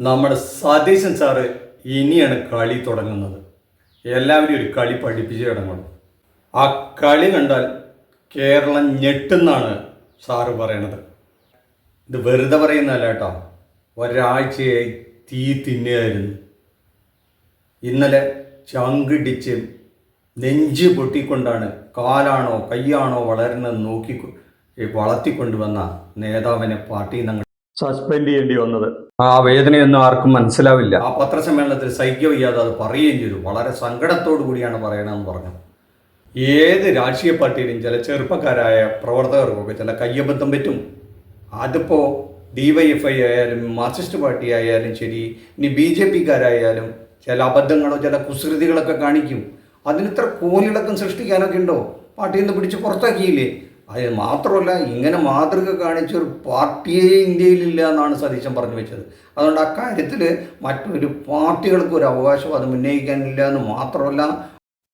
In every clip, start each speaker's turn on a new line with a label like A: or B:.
A: നമ്മുടെ സതീശൻ സാറ് ഇനിയാണ് കളി തുടങ്ങുന്നത്. എല്ലാവരും ഒരു കളി പഠിപ്പിച്ച് തുടങ്ങണം ആ കളി കണ്ടാൽ കേരളം ഞെട്ടുന്നാണ് സാറ് പറയണത്. ഇത് വെറുതെ പറയുന്നതല്ല കേട്ടോ. ഒരാഴ്ചയായി തീ തിന്നുകയായിരുന്നു. ഇന്നലെ ചങ്കിടിച്ച് നെഞ്ച് പൊട്ടിക്കൊണ്ടാണ് കാലാണോ കൈയാണോ വളരുന്നത് നോക്കി വളർത്തിക്കൊണ്ടുവന്ന നേതാവിനെ പാർട്ടിയിൽ നിന്ന് സസ്പെൻഡ് ചെയ്യേണ്ടി വന്നത്. ആ വേദനയൊന്നും ആർക്കും മനസ്സിലാവില്ല. ആ പത്രസമ്മേളനത്തിൽ സഹിക്കുക വയ്യാതെ അത് പറയുകയും ചെയ്തു. വളരെ സങ്കടത്തോടു കൂടിയാണ് പറയണമെന്ന് പറഞ്ഞു ഏത് രാഷ്ട്രീയ പാർട്ടിയിലും ചില ചെറുപ്പക്കാരായ പ്രവർത്തകർക്കൊക്കെ ചില കയ്യബദ്ധം പറ്റും. അതിപ്പോൾ ഡിവൈഎഫ്ഐ വൈ എഫ് ഐ ആയാലും മാർക്സിസ്റ്റ് പാർട്ടി ആയാലും ശരി ഇനി ബി ജെ പിക്കാരായാലും ചില അബദ്ധങ്ങളോ ചില കുസൃതികളൊക്കെ കാണിക്കും. അതിനിത്ര കോലിളക്കം സൃഷ്ടിക്കാനൊക്കെ ഉണ്ടോ? പാർട്ടിയിൽ നിന്ന് പിടിച്ച് പുറത്താക്കിയില്ലേ? അത് മാത്രമല്ല ഇങ്ങനെ മാതൃക കാണിച്ച ഒരു പാർട്ടിയേ ഇന്ത്യയിലില്ല എന്നാണ് സതീശൻ പറഞ്ഞു വെച്ചത്. അതുകൊണ്ട് അക്കാര്യത്തിൽ മറ്റൊരു പാർട്ടികൾക്ക് ഒരു അവകാശവാദം ഉന്നയിക്കാനില്ല എന്ന് മാത്രമല്ല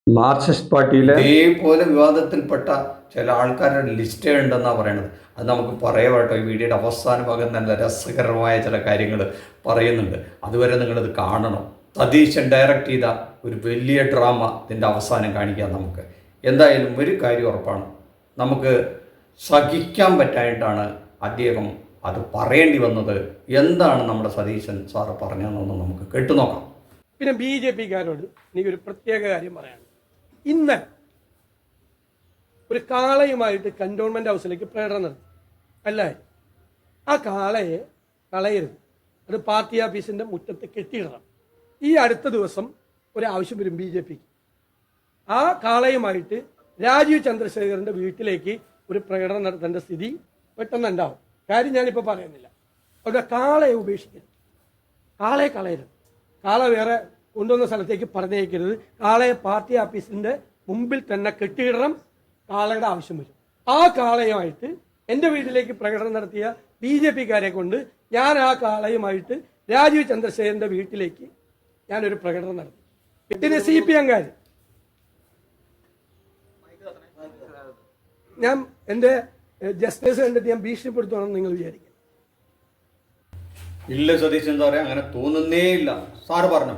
A: മാർക്സിസ്റ്റ് പാർട്ടിയിലെ ഇതേപോലെ വിവാദത്തിൽപ്പെട്ട ചില ആൾക്കാരുടെ ലിസ്റ്റേ ഉണ്ടെന്നാണ് പറയുന്നത് അത് നമുക്ക് പറയാം കേട്ടോ ഈ വീഡിയോയുടെ അവസാന ഭാഗം നല്ല രസകരമായ ചില കാര്യങ്ങൾ പറയുന്നുണ്ട്. അതുവരെ നിങ്ങളിത് കാണണം. സതീശൻ ഡയറക്റ്റ് ചെയ്ത ഒരു വലിയ ഡ്രാമ ഇതിന്റെ അവസാനം കാണിക്കാം നമുക്ക്. എന്തായാലും ഒരു കാര്യം ഉറപ്പാണ്. നമുക്ക് സഹിക്കാൻ പറ്റായിട്ടാണ് അദ്ദേഹം അത് പറയേണ്ടി വന്നത്. എന്താണ് നമ്മുടെ സതീശൻ സാറ് പറഞ്ഞതെന്നൊന്ന് നമുക്ക് കേട്ടുനോക്കാം
B: പിന്നെ ബി ജെ പിക്കാരോട് എനിക്കൊരു പ്രത്യേക കാര്യം പറയാനുണ്ട്. ഇന്ന് ഒരു കാളയുമായിട്ട് കന്റോൺമെന്റ് ഹൗസിലേക്ക് പ്രേരണ അല്ലേ? ആ കാളയെ കളയരുത് അത് പാർട്ടി ഓഫീസിന്റെ മുറ്റത്ത് കെട്ടിയിടണം. ഈ അടുത്ത ദിവസം ഒരു ആവശ്യം വരും ബി ജെ പിക്ക്. ആ കാളയുമായിട്ട് രാജീവ് ചന്ദ്രശേഖരന്റെ വീട്ടിലേക്ക് ഒരു പ്രകടനം നടത്തേണ്ട സ്ഥിതി പെട്ടെന്ന് ഉണ്ടാവും. കാര്യം ഞാനിപ്പോൾ പറയുന്നില്ല. അവിടെ കാളയെ ഉപേക്ഷിക്കരുത്. കാളയെ കളയരുത്. കാള വേറെ കൊണ്ടുവന്ന സ്ഥലത്തേക്ക് പറഞ്ഞേക്കരുത് കാളയെ പാർട്ടി ഓഫീസിന്റെ മുമ്പിൽ തന്നെ കെട്ടിയിടണം. കാളയുടെ ആവശ്യം വരും. ആ കാളയുമായിട്ട് എന്റെ വീട്ടിലേക്ക് പ്രകടനം നടത്തിയ ബി ജെ പിക്കാരെ കൊണ്ട് ഞാൻ ആ കാളയുമായിട്ട് രാജീവ് ചന്ദ്രശേഖരന്റെ വീട്ടിലേക്ക് ഞാനൊരു പ്രകടനം നടത്തി. പിന്നെ സി പി എംകാർ ഞാൻ എന്റെ ജസ്റ്റിസ് കണ്ടിട്ട് ഞാൻ ഭീഷണിപ്പെടുത്തുവാണെന്ന് നിങ്ങൾ വിചാരിക്കും.
A: ഇല്ല സതീശ് എന്താ പറയാ അങ്ങനെ തോന്നുന്നേ ഇല്ല. സാറ് പറഞ്ഞു.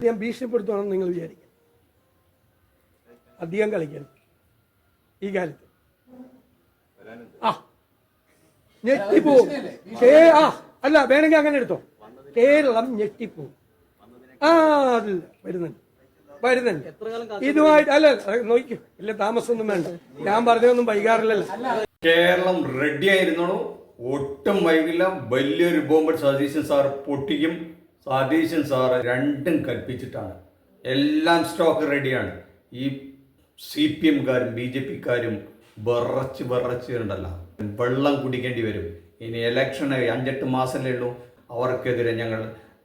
B: ഞാൻ ഭീഷണിപ്പെടുത്തുവാണെന്ന് നിങ്ങൾ വിചാരിക്കും. അധികം കളിക്കരുത്. ഈ കാലത്ത്. ആ. ഞെട്ടിപ്പോവും. ആ അല്ല വേണമെങ്കിൽ അങ്ങനെ എടുത്തോ. കേരളം ഞെട്ടിപ്പോവും. ആ അതില്ല വരുന്നുണ്ട്. വരുന്നുണ്ട്. ഇതുമായിട്ട് അല്ല നോക്കൂ. ഇല്ല താമസമൊന്നും വേണ്ട. ഞാൻ പറഞ്ഞതൊന്നും വൈകാറില്ലല്ലോ.
A: കേരളം റെഡി ആയിരുന്നോളൂ ഒട്ടും വൈകില്ല. വലിയൊരു ബോംബ് സതീശൻ സാർ പൊട്ടിക്കും. സതീശൻ സാർ രണ്ടും കൽപ്പിച്ചിട്ടാണ്. എല്ലാം സ്റ്റോക്ക് റെഡിയാണ് ഈ സി പി എംകാരും ബി ജെ പിക്കാരും വിറച്ച് വിറച്ച് ഉണ്ടല്ലോ വെള്ളം കുടിക്കേണ്ടി വരും. ഇനി എലക്ഷൻ അഞ്ചെട്ട് മാസമല്ലേ ഉള്ളൂ. അവർക്കെതിരെ ഞങ്ങൾ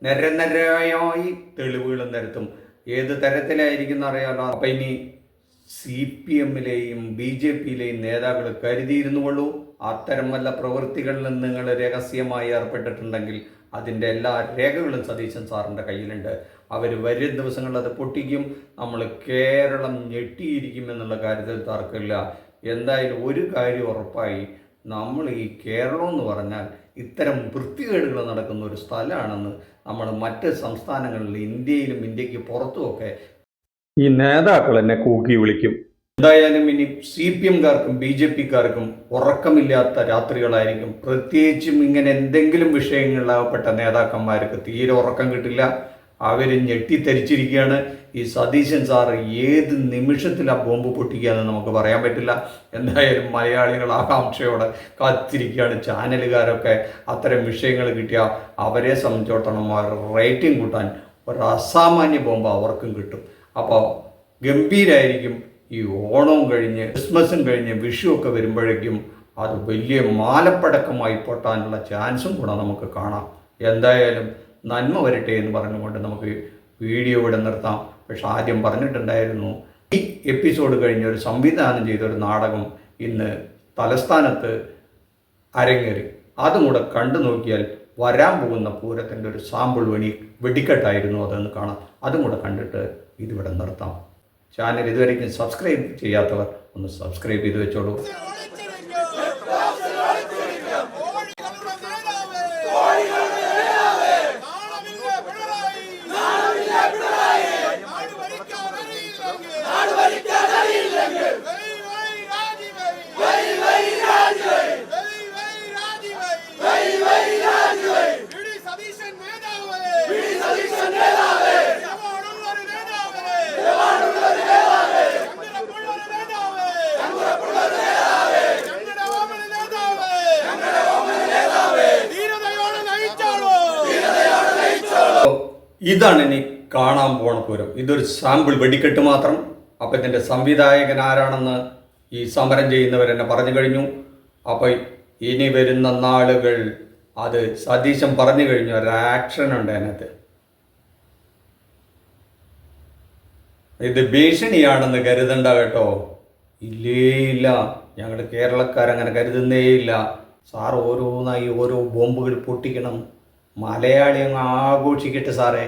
A: നിരനിരയായി തെളിവുകൾ നിരത്തും. ഏത് തരത്തിലായിരിക്കും അറിയാലോ. അപ്പം ഇനി സി പി എമ്മിലെയും ബി ജെ പിയിലെയും നേതാക്കൾ കരുതിയിരുന്നു കൊള്ളൂ. അത്തരം വല്ല പ്രവൃത്തികളിൽ നിങ്ങൾ രഹസ്യമായി ഏർപ്പെട്ടിട്ടുണ്ടെങ്കിൽ അതിന്റെ എല്ലാ രേഖകളും സതീശൻ സാറിന്റെ കയ്യിലുണ്ട്. അവർ വരും ദിവസങ്ങളിൽ അത് പൊട്ടിക്കും. നമ്മൾ കേരളം ഞെട്ടിയിരിക്കും എന്നുള്ള കാര്യത്തിൽ തർക്കമില്ല. എന്തായാലും ഒരു കാര്യം ഉറപ്പായി. നമ്മൾ ഈ കേരളം എന്ന് പറഞ്ഞാൽ ഇത്തരം വൃത്തികേടുകൾ നടക്കുന്ന ഒരു സ്ഥലമാണെന്ന് നമ്മൾ മറ്റ് സംസ്ഥാനങ്ങളിൽ ഇന്ത്യയിലും ഇന്ത്യയ്ക്ക് പുറത്തുമൊക്കെ ഈ നേതാക്കൾ എന്നെ കൂക്കി വിളിക്കും. എന്തായാലും ഇനി സി പി എംകാർക്കും ബി ജെ പിക്കാർക്കും ഉറക്കമില്ലാത്ത രാത്രികളായിരിക്കും. പ്രത്യേകിച്ചും ഇങ്ങനെ എന്തെങ്കിലും വിഷയങ്ങളിലാവപ്പെട്ട നേതാക്കന്മാർക്ക് തീരെ ഉറക്കം കിട്ടില്ല. അവർ ഞെട്ടിത്തരിച്ചിരിക്കുകയാണ്. ഈ സതീശൻ സാർ ഏത് നിമിഷത്തിൽ ആ ബോംബ് പൊട്ടിക്കുകയെന്ന് നമുക്ക് പറയാൻ പറ്റില്ല. എന്തായാലും മലയാളികൾ ആകാംക്ഷയോടെ കാത്തിരിക്കുകയാണ് ചാനലുകാരൊക്കെ. അത്തരം വിഷയങ്ങൾ കിട്ടിയാൽ അവരെ സംബന്ധിച്ചിടത്തോളം റേറ്റിംഗ് കൂട്ടാൻ ഒരു അസാമാന്യ ബോംബ് അവർക്കും കിട്ടും. അപ്പോൾ ഗംഭീരായിരിക്കും ഈ ഓണവും കഴിഞ്ഞ് ക്രിസ്മസും കഴിഞ്ഞ് വിഷുവൊക്കെ വരുമ്പോഴേക്കും അത് വലിയ മാലപ്പടക്കമായി പൊട്ടാനുള്ള ചാൻസും കൂടെ നമുക്ക് കാണാം. എന്തായാലും നന്മ വരട്ടെ എന്ന് പറഞ്ഞുകൊണ്ട് നമുക്ക് വീഡിയോ ഇവിടെ നിർത്താം. പക്ഷെ ആദ്യം പറഞ്ഞിട്ടുണ്ടായിരുന്നു ഈ എപ്പിസോഡ് കഴിഞ്ഞ് ഒരു സംവിധാനം ചെയ്ത ഒരു നാടകം ഇന്ന് തലസ്ഥാനത്ത് അരങ്ങേറി. അതും കൂടെ കണ്ടു നോക്കിയാൽ വരാൻ പോകുന്ന പൂരത്തിന്റെ ഒരു സാമ്പിൾ വെടി വെടിക്കെട്ടായിരുന്നു അതെന്ന് കാണാം. അതും കൂടെ കണ്ടിട്ട് ഇതിവിടെ നിർത്താം. ചാനൽ ഇതുവരെയ്ക്കും സബ്സ്ക്രൈബ് ചെയ്യാത്തവർ ഒന്ന് സബ്സ്ക്രൈബ് ചെയ്ത് വെച്ചോളൂ. ഇതാണ് ഇനി കാണാൻ പോണ പൂരം. ഇതൊരു സാമ്പിൾ വെടിക്കെട്ട് മാത്രം. അപ്പം ഇതിന്റെ സംവിധായകൻ ആരാണെന്ന് ഈ സമരം ചെയ്യുന്നവരെന്നെ പറഞ്ഞു കഴിഞ്ഞു. അപ്പോൾ ഇനി വരുന്ന നാളുകൾ അത് സതീശൻ പറഞ്ഞു കഴിഞ്ഞു. ഒരു ആക്ഷൻ ഉണ്ട് അതിനകത്ത്. ഇത് ഭീഷണിയാണെന്ന് കരുതണ്ട കേട്ടോ. ഇല്ലേ ഇല്ല. ഞങ്ങൾ കേരളക്കാരങ്ങനെ കരുതുന്നേ ഇല്ല. സാർ ഓരോന്നായി ഓരോ ബോംബുകൾ പൊട്ടിക്കണം. മലയാളി അങ്ങ് ആഘോഷിക്കട്ടെ സാറേ.